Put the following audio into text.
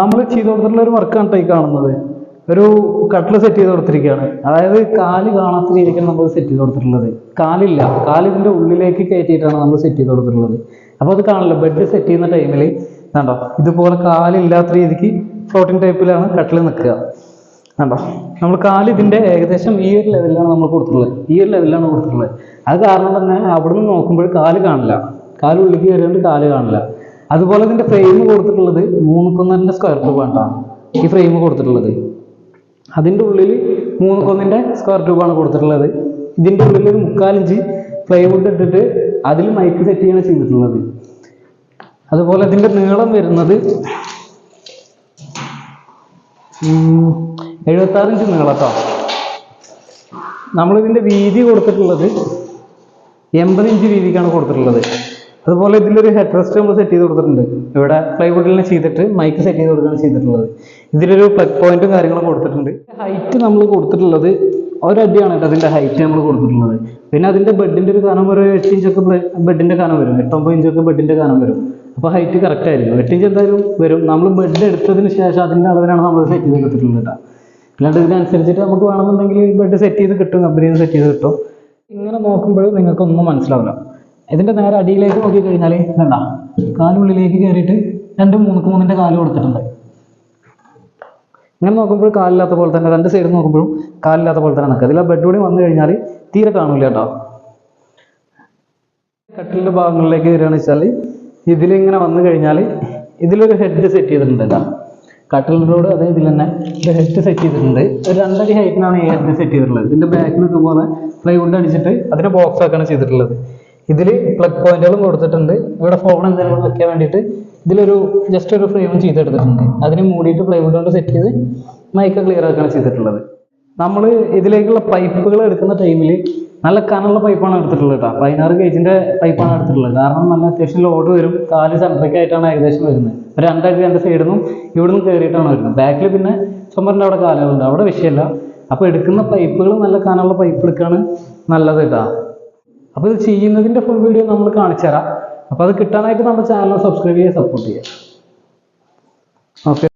നമ്മൾ ചെയ്ത് കൊടുത്തിട്ടുള്ള ഒരു വർക്കാണ് കേട്ടോ ഈ കാണുന്നത്. ഒരു കട്ടിൽ സെറ്റ് ചെയ്ത് കൊടുത്തിരിക്കുകയാണ്. അതായത് കാൽ കാണാത്ത രീതിക്കാണ് നമ്മൾ സെറ്റ് ചെയ്ത് കൊടുത്തിട്ടുള്ളത്. കാലില്ല. കാലിന്റെ ഇതിന്റെ ഉള്ളിലേക്ക് കയറ്റിയിട്ടാണ് നമ്മൾ സെറ്റ് ചെയ്ത് കൊടുത്തിട്ടുള്ളത്. അപ്പോൾ അത് കാണില്ല ബെഡ് സെറ്റ് ചെയ്യുന്ന ടൈമിൽ കണ്ടോ? ഇതുപോലെ കാലില്ലാത്ത രീതിക്ക് ഫ്ലോട്ടിംഗ് ടൈപ്പിലാണ് കട്ടിൽ നിൽക്കുക. കണ്ടോ? നമ്മൾ കാൽ ഏകദേശം ഈ ഒരു ലെവലിലാണ് നമ്മൾ കൊടുത്തിട്ടുള്ളത്. ഈ ഒരു ലെവലിലാണ് കൊടുത്തിട്ടുള്ളത്. അത് കാരണം തന്നെ അവിടെ നിന്ന് നോക്കുമ്പോൾ കാൽ കാണില്ല. കാൽ ഉള്ളിലേക്ക് കയറിയോണ്ട് കാൽ കാണില്ല. അതുപോലെ ഇതിന്റെ ഫ്രെയിം കൊടുത്തിട്ടുള്ളത് മൂന്ന് കൊന്നിന്റെ സ്ക്വയർ ട്യൂബ് ആണ്. ഈ ഫ്രെയിം കൊടുത്തിട്ടുള്ളത്. അതിന്റെ ഉള്ളിൽ മൂന്ന് കൊന്നിന്റെ സ്ക്വയർ ട്യൂബാണ് കൊടുത്തിട്ടുള്ളത്. ഇതിന്റെ ഉള്ളിൽ ഒരു മുക്കാലിഞ്ച് പ്ലൈവുഡ് ഇട്ടിട്ട് അതിൽ മൈക്ക് സെറ്റ് ചെയ്യാണ് ചെയ്തിട്ടുള്ളത്. അതുപോലെ ഇതിന്റെ നീളം വരുന്നത് എഴുപത്തി ആറ് ഇഞ്ച് നീളത്താണ് നമ്മൾ ഇതിന്റെ വീതി കൊടുത്തിട്ടുള്ളത് എൺപത് ഇഞ്ച് വീതിക്കാണ് കൊടുത്തിട്ടുള്ളത്. അതുപോലെ ഇതിലൊരു ഹെഡ് റെസ്റ്റ് നമ്മൾ സെറ്റ് ചെയ്ത് കൊടുത്തിട്ടുണ്ട്. ഇവിടെ പ്ലൈവുഡിൽ ചെയ്തിട്ട് മൈക്ക് സെറ്റ് ചെയ്ത് കൊടുക്കുകയാണ് ചെയ്തിട്ടുള്ളത്. ഇതിലൊരു പ്ലഗ് പോയിന്റും കാര്യങ്ങളും കൊടുത്തിട്ടുണ്ട്. ഹൈറ്റ് നമ്മൾ കൊടുത്തിട്ടുള്ളത് ഒരടിയാണ് കേട്ടോ. അതിന്റെ ഹൈറ്റ് നമ്മൾ കൊടുത്തിട്ടുള്ളത്. പിന്നെ അതിന്റെ ബെഡിന്റെ ഒരു കനം ഒരു എട്ട് ഇഞ്ചൊക്കെ ബെഡിന്റെ കനം വരും. എട്ടൊമ്പത് ഇഞ്ചൊക്കെ ബെഡിന്റെ കനം വരും. അപ്പോൾ ഹൈറ്റ് കറക്റ്റ് ആയിരിക്കും. എട്ട് ഇഞ്ച് എന്തായാലും വരും. നമ്മൾ ബെഡ് എടുത്തതിന് ശേഷം അതിന്റെ അളവിലാണ് നമ്മൾ സെറ്റ് ചെയ്ത് കൊടുത്തിട്ടുള്ളത് കേട്ടോ. അല്ലാണ്ട് ഇതിനനുസരിച്ചിട്ട് നമുക്ക് വേണമെന്നുണ്ടെങ്കിൽ ബെഡ് സെറ്റ് ചെയ്ത് കിട്ടും. കമ്പനിയിൽ നിന്ന് സെറ്റ് ചെയ്ത് കിട്ടും. ഇങ്ങനെ നോക്കുമ്പോൾ നിങ്ങൾക്കൊന്നും മനസ്സിലാവില്ല. ഇതിന്റെ നേരെ അടിയിലേക്ക് നോക്കി കഴിഞ്ഞാൽ വേണ്ട കാലുള്ളിലേക്ക് കയറിയിട്ട് രണ്ട് മൂന്ന് മൂന്നിന്റെ കാൽ കൊടുത്തിട്ടുണ്ട്. ഇങ്ങനെ നോക്കുമ്പോൾ കാലില്ലാത്ത പോലെ തന്നെ രണ്ട് സൈഡ് നോക്കുമ്പോഴും കാലില്ലാത്ത പോലെ തന്നെ നിൽക്കുക. ഇതിലെ ബെഡ് കൂടി വന്നു കഴിഞ്ഞാൽ തീരെ കാണൂല കേട്ടോ. കട്ടിലിന്റെ ഭാഗങ്ങളിലേക്ക് വരികയാണെന്ന് വെച്ചാൽ ഇതിലിങ്ങനെ വന്നു കഴിഞ്ഞാൽ ഇതിലൊരു ഹെഡ് സെറ്റ് ചെയ്തിട്ടുണ്ട് കേട്ടോ. കട്ടിലിനോട് അതേ ഇതിൽ തന്നെ ഒരു ഹെഡ് സെറ്റ് ചെയ്തിട്ടുണ്ട്. ഒരു രണ്ടടി ഹൈറ്റിനാണ് ഈ ഹെഡ് സെറ്റ് ചെയ്തിട്ടുള്ളത്. ഇതിന്റെ ബാക്കിലൊക്കെ പോലെ പ്ലൈവുഡ് അടിച്ചിട്ട് അതിന് ബോക്സ് ആക്കാണ് ചെയ്തിട്ടുള്ളത്. ഇതിൽ പ്ലഗ് പോയിന്റുകളും കൊടുത്തിട്ടുണ്ട്. ഇവിടെ ഫോൺ എന്തെങ്കിലും വെക്കാൻ വേണ്ടിയിട്ട് ഇതിലൊരു ജസ്റ്റ് ഒരു ഫ്രെയിം ചെയ്തെടുത്തിട്ടുണ്ട്. അതിന് മൂടിയിട്ട് പ്ലൈവുഡ് കൊണ്ട് സെറ്റ് ചെയ്ത് മൈക്ക് ക്ലിയർ ആക്കാണ് ചെയ്തിട്ടുള്ളത്. നമ്മൾ ഇതിലേക്കുള്ള പൈപ്പുകൾ എടുക്കുന്ന ടൈമിൽ നല്ല കനുള്ള പൈപ്പാണ് എടുത്തിട്ടുള്ളത് കേട്ടോ പതിനാറ് ഗേജിന്റെ പൈപ്പാണ് എടുത്തിട്ടുള്ളത്. കാരണം നല്ല അത്യാവശ്യം ലോഡ് വരും. കാൽ സെൻട്രിക് ആയിട്ടാണ് ഏകദേശം വരുന്നത്. ഒരു രണ്ട് സൈഡിൽ നിന്നും ഇവിടെ കയറിയിട്ടാണ് വരുന്നത്. ബാക്കിൽ പിന്നെ ചുമറിന്റെ അവിടെ കാലുകളുണ്ട്. അവിടെ വിഷയമല്ല അപ്പോൾ എടുക്കുന്ന പൈപ്പുകൾ നല്ല കനുള്ള പൈപ്പ് എടുക്കുകയാണ് നല്ലത് കേട്ടോ അപ്പോൾ ഇത് ചെയ്യുന്നതിന്റെ ഫുൾ വീഡിയോ നമ്മൾ കാണിച്ചു തരാം. അപ്പോൾ അത് കിട്ടാനായിട്ട് നമ്മുടെ ചാനൽ സബ്സ്ക്രൈബ് ചെയ്യുക സപ്പോർട്ട് ചെയ്യുക. ഓക്കെ